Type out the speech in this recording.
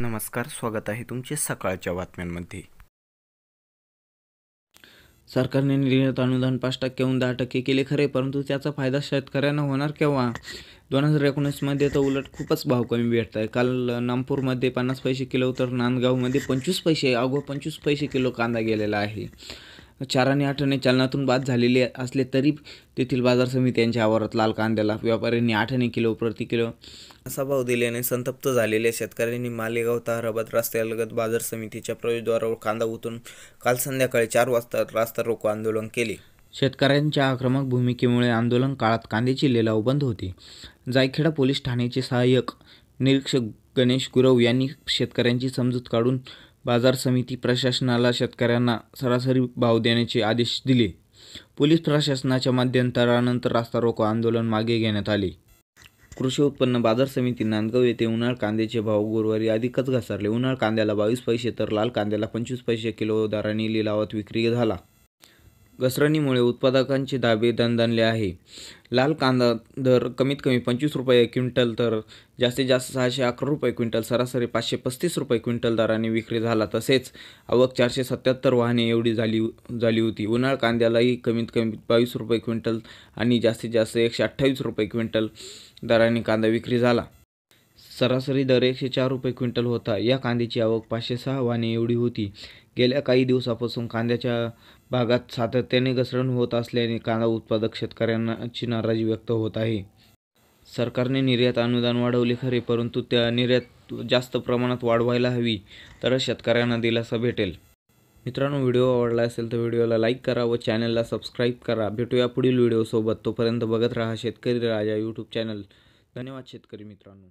नमस्कार स्वागत आहे तुमचे सकाळच्या बातम्यांमध्ये. सरकारने निर्यात अनुदान पाच टक्क्याहून दहा टक्के केले खरे परंतु त्याचा फायदा शेतकऱ्यांना होणार केव्हा? दोन हजार एकोणीसमध्ये तर उलट खूपच भाव कमी भेटत आहे काल नागपूरमध्ये पन्नास पैसे किलो तर नांदगावमध्ये पंचवीस पैसे अगो पंचवीस पैसे किलो कांदा गेलेला आहे. चार आणि आठाने चलनातून बाद झालेले असले तरी तेथील बाजार समित्यांच्या आवारात लाल कांद्याला व्यापाऱ्यांनी आठाने किलो प्रति किलो असा भाव दिल्याने संतप्त झालेल्या शेतकऱ्यांनी मालेगाव ताहराबाद रस्त्यालगत बाजार समितीच्या प्रवेशद्वारावर कांदा उतरून काल संध्याकाळी चार वाजता रास्ता रोको आंदोलन केले. शेतकऱ्यांच्या आक्रमक भूमिकेमुळे आंदोलन काळात कांद्याची लिलाव बंद होती. जायखेडा पोलीस ठाण्याचे सहाय्यक निरीक्षक गणेश गुरव यांनी शेतकऱ्यांची समजूत काढून बाजार समिती प्रशासनाला शेतकऱ्यांना सरासरी भाव देण्याचे आदेश दिले. पोलीस प्रशासनाच्या मध्यंतरानंतर रास्ता रोको आंदोलन मागे घेण्यात आले. कृषी उत्पन्न बाजार समिती नांदगाव येथे उन्हाळ कांद्याचे भाव गुरुवारी अधिकच घसरले. उन्हाळ कांद्याला बावीस पैसे तर लाल कांद्याला पंचवीस पैसे किलो दराने लिलावात विक्री झाला. घसरणीमुळे उत्पादकांचे दाबे दणदणले आहे. लाल कांदा दर कमीत कमी पंचवीस रुपये क्विंटल तर जास्तीत जास्त सहाशे अकरा रुपये क्विंटल सरासरी पाचशे पस्तीस रुपये क्विंटल दराने विक्री झाला तसेच आवक चारशे सत्याहत्तर वाहने एवढी झाली झाली होती. उन्हाळ कांद्यालाही कमीत कमी बावीस रुपये क्विंटल आणि जास्तीत जास्त एकशे अठ्ठावीस रुपये क्विंटल दराने कांदा विक्री झाला. सरासरी दर एकशे चार रुपये क्विंटल होता. या कांद्याची आवक पाचशे सहा वाणे एवढी होती. गेल्या काही दिवसापासून कांद्याच्या भागात सातत्याने घसरण होत असल्याने कांदा उत्पादक शेतकऱ्यांची नाराजी व्यक्त होत आहे. सरकारने निर्यात अनुदान वाढवले खरे परंतु त्या निर्यात जास्त प्रमाणात वाढवायला हवी तरच शेतकऱ्यांना दिलासा भेटेल. मित्रांनो व्हिडिओ आवडला असेल तर व्हिडिओला लाईक करा व चॅनलला सबस्क्राईब करा. भेटूया पुढील व्हिडिओसोबत. तोपर्यंत बघत राहा शेतकरी राजा यूट्यूब चॅनल. धन्यवाद शेतकरी मित्रांनो.